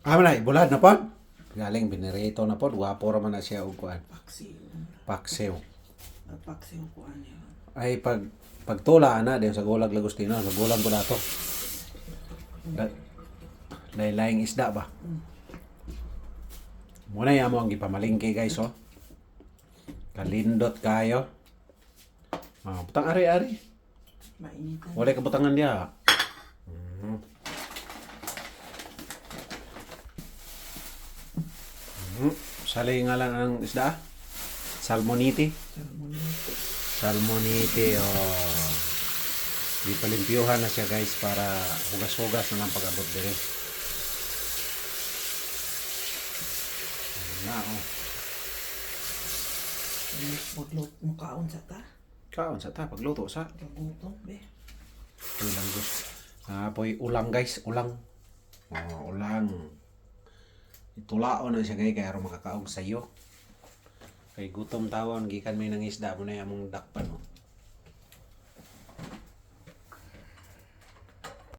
Amo na, bulad na pod. Galing binirito na pod, wapo ra man na siya og kuan. Paksiw. Paksiw. Paksiw ano yun. Ay pag pagtula na din sa gulag lagostino, sa gulang ko dato. Da- Lain-laing isda ba? Muna yan mo ang ipamalingki guys oh. Kalindot kayo. Ah, butang ari-ari. Mainitan. Wala ka butangan dia. Mhm. Mhm. Sali nga lang ang isda. Salmoniti. Salmonite. Salmonite oh. Di palimpyuhan na siya guys para hugas-hugas na lang pag-abot. Ayan Na oh. Maglot mo kaon sa ta. Kaon sa ta pagluto sa Kagutom, be. ulang gusto. Apoy ulang guys, ulang. Oh, ulang. Itulaon na siya guys kaya aron makakaog sa iyo. Kay gutom tawon gikan may nang isda mo na among dakpan mo.